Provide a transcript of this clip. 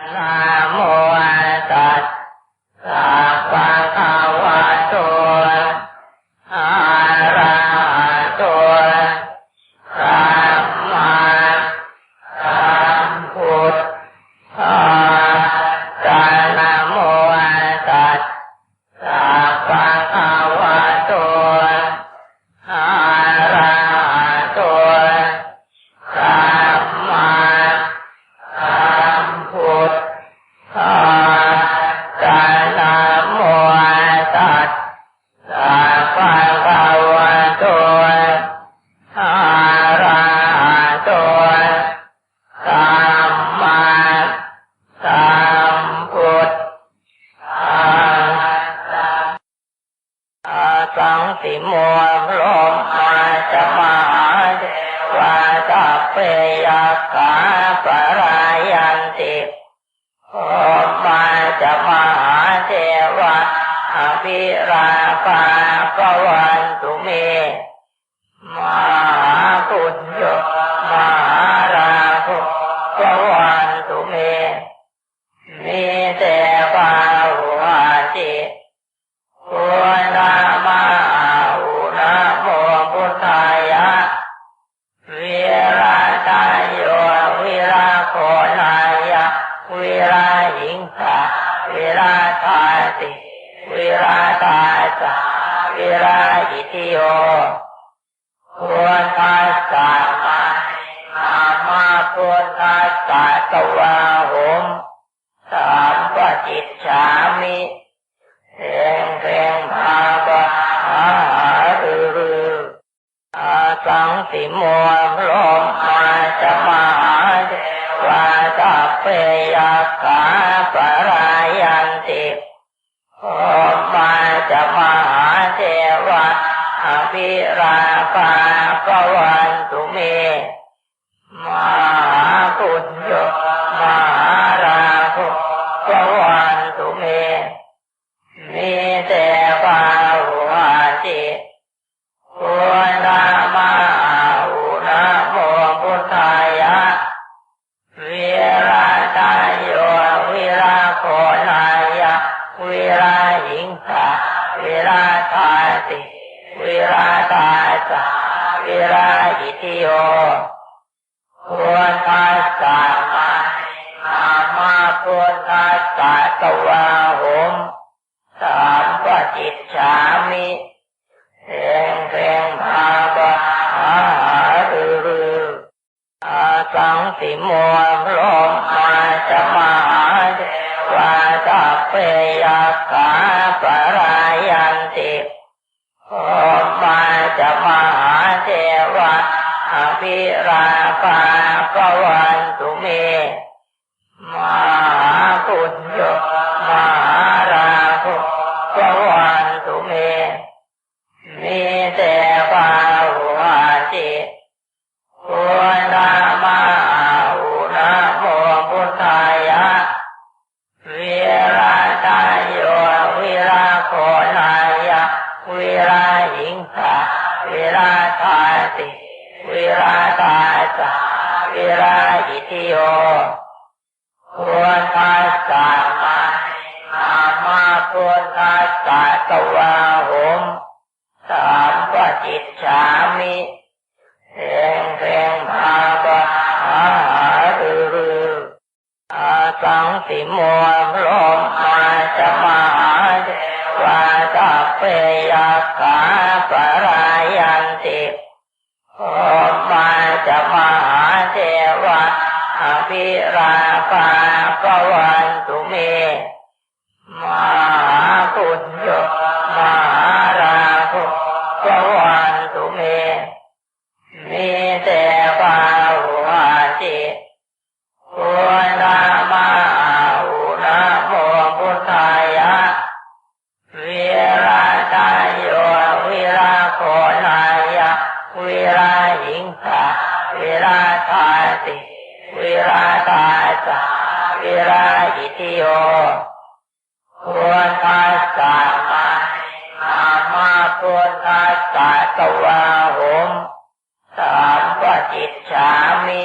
นะโมตัสสะภะคะวะโตอะ สังสิโมลมมาจะมาเทวาตัพเปยกาปรายันติโอมาจะมาเทวะอภิราปาปวันตุเม หิงสาวิราตาติวิราตาสาวิราหิติโยพุทธัสสะมานามาพุทธัสสะตวาหุมสามปจิตฉามิเรงเรงภาบาหาหารือรืออาสังสิโมลมมาจะมาเทวาตัพเพ ย ราหิงสาวิราตาติวิราตาสาวิราหิติโยพุทธัสสะมานามาพุทธัสสะตวาหมสามปจิตฉามิเรงเรงภาบาหาหารืออาสังสิโมลมมาจะมาเทวาตัพ เพยกาปรายันติโอ ราหิงสาวิราตาติวิราตาสาวิราหิติโยพุทธัสสะมานามาพุทธัสสะตวาหมสามปจิตฉามิเรงเรงภาบาหาหารือรืออาสังสิโมลมมา ยกาปรายันติโอ ราหิงสาวิราตาติวิราตาสาวิราหิติโยควรทัสสะมานามาควรทัสสะตวาหมสามปจิตสามิ